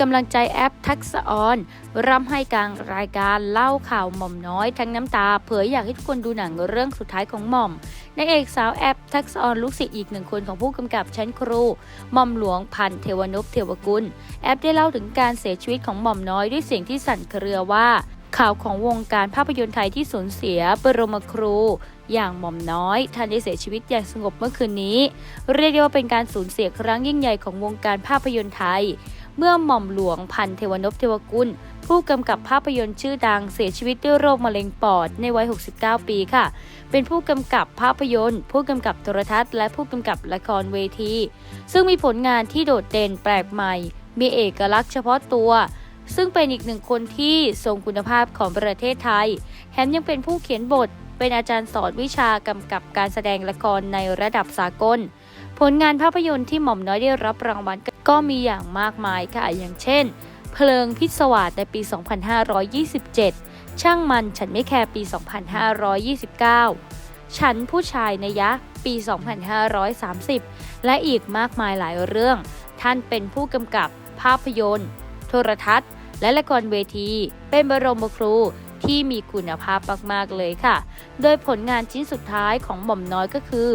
กำลังใจแอปทักษออนร่ำให้กลางรายการเล่าข่าวหม่อมน้อยทั้งน้ำตา เผยอยากให้ทุกคนดูหนังเรื่องสุดท้ายของหม่อมนางเอกสาวแอปทักษออนลูกศิษย์อีกหนึ่งคนของผู้กำกับชั้นครูหม่อมหลวงพันเทวนพเทวกุล แอปได้เล่าถึงการเสียชีวิตของหม่อมน้อยด้วยเสียงที่สั่นเครือว่าข่าวของวงการภาพยนตร์ไทยที่สูญเสียบรมครู อย่างหม่อมน้อยท่านได้เสียชีวิตอย่างสงบเมื่อคืนนี้ เรียกได้ว่าเป็นการสูญเสียครั้งยิ่งใหญ่ของวงการภาพยนตร์ไทย เมื่อหม่อมหลวงพันเทวนพเทวกุล ผู้กำกับภาพยนตร์ชื่อดังเสียชีวิตด้วยโรคมะเร็งปอดในวัย 69 ปีค่ะ เป็นผู้กำกับภาพยนตร์ ผู้กำกับโทรทัศน์ และผู้กำกับละครเวที ซึ่งมีผลงานที่โดดเด่นแปลกใหม่ มีเอกลักษณ์เฉพาะตัว ซึ่งเป็นอีกหนึ่งคนที่ทรงคุณภาพของประเทศไทยแถมยังเป็นผู้เขียนบทเป็นอาจารย์สอนวิชากำกับการแสดงละครในระดับสากล ผลงานภาพยนตร์ที่หม่อมน้อยได้รับรางวัลก็มีอย่างมากมายค่ะ อย่างเช่น เพลิงพิศวาสในปี 2527 ช่างมันฉันไม่แคร์ปี 2529 ฉันผู้ชายในยะปี 2530 และอีกมากมายหลายเรื่อง ท่านเป็นผู้กำกับภาพยนตร์ โทรทัศน์ และละครเวที เป็นบรมครู ที่มีคุณภาพมาก ๆ เลยค่ะ โดยผลงานชิ้นสุดท้ายของหม่อมน้อยก็คือ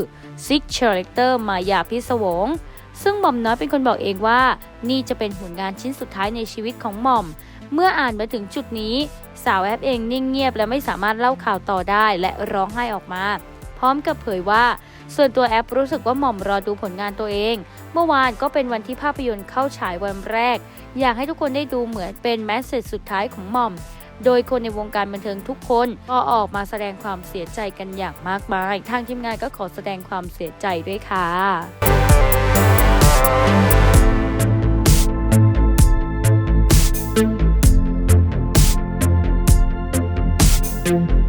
Six Character มายาพิศวง ซึ่งหม่อมน้อยเป็นคนบอกเองว่า นี่จะเป็นผลงานชิ้นสุดท้ายในชีวิตของหม่อม เมื่ออ่านมาถึงจุดนี้ สาวแอปเองนิ่งเงียบและไม่สามารถเล่าข่าวต่อได้และร้องไห้ออกมา พร้อมกับเผยว่าส่วนตัวแอปรู้สึกว่าหม่อมรอดูผลงานตัวเอง เมื่อวานก็เป็นวันที่ภาพยนตร์เข้าฉายวันแรก อยากให้ทุกคนได้ดูเหมือนเป็นแมสเซจสุดท้ายของหม่อม โดยคนในวงการบันเทิงทุกคนก็ออกมาแสดงความเสียใจกันอย่างมากมาย ทางทีมงานก็ขอแสดงความเสียใจด้วยค่ะ嗯。